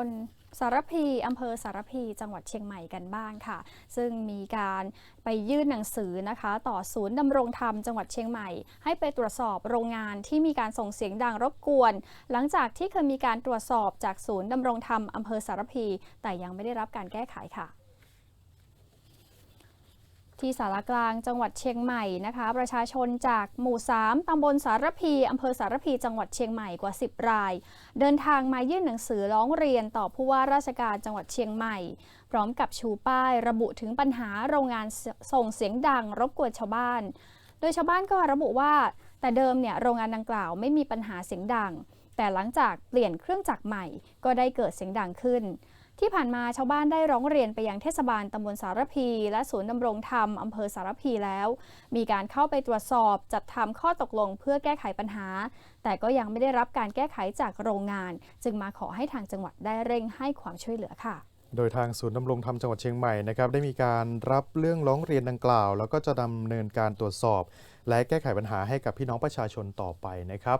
บนสารพีอำเภอสารพีจังหวัดเชียงใหม่กันบ้างค่ะ ซึ่งมีการไปยื่นหนังสือนะคะ ต่อศูนย์ดำรงธรรมจังหวัดเชียงใหม่ ให้ไปตรวจสอบโรงงานที่มีการส่งเสียงดังรบกวน หลังจากที่เคยมีการตรวจสอบจากศูนย์ดำรงธรรมอำเภอสารพี แต่ยังไม่ได้รับการแก้ไขค่ะ ที่สารกลางจังหวัดเชียงใหม่นะคะ ประชาชนจากหมู่ 3 ตำบลสารพีอำเภอสารพีจังหวัดเชียงใหม่กว่า 10 ราย เดินทางมายื่นหนังสือร้องเรียนต่อผู้ว่าราชการจังหวัดเชียงใหม่ พร้อมกับชูป้ายระบุถึงปัญหาโรงงานส่งเสียงดังรบกวนชาวบ้าน โดยชาวบ้านก็ระบุว่า แต่เดิมเนี่ยโรงงานดังกล่าวไม่มีปัญหาเสียงดัง แต่หลังจากเปลี่ยนเครื่องจักรใหม่ ก็ได้เกิดเสียงดังขึ้น ที่ผ่านมาชาวบ้านได้ร้องเรียนไปยังเทศบาลตำบลสารพี และศูนย์ดำรงธรรมอำเภอสารพีแล้ว มีการเข้าไปตรวจสอบจัดทำข้อตกลงเพื่อแก้ไขปัญหา แต่ก็ยังไม่ได้รับการแก้ไขจากโรงงาน จึงมาขอให้ทางจังหวัดได้เร่งให้ความช่วยเหลือค่ะ โดยทางศูนย์ดำรงธรรมจังหวัดเชียงใหม่นะครับได้มีการรับเรื่องร้องเรียนดังกล่าว แล้วก็จะดำเนินการตรวจสอบ และแก้ไขปัญหาให้กับพี่น้องประชาชนต่อไปนะครับ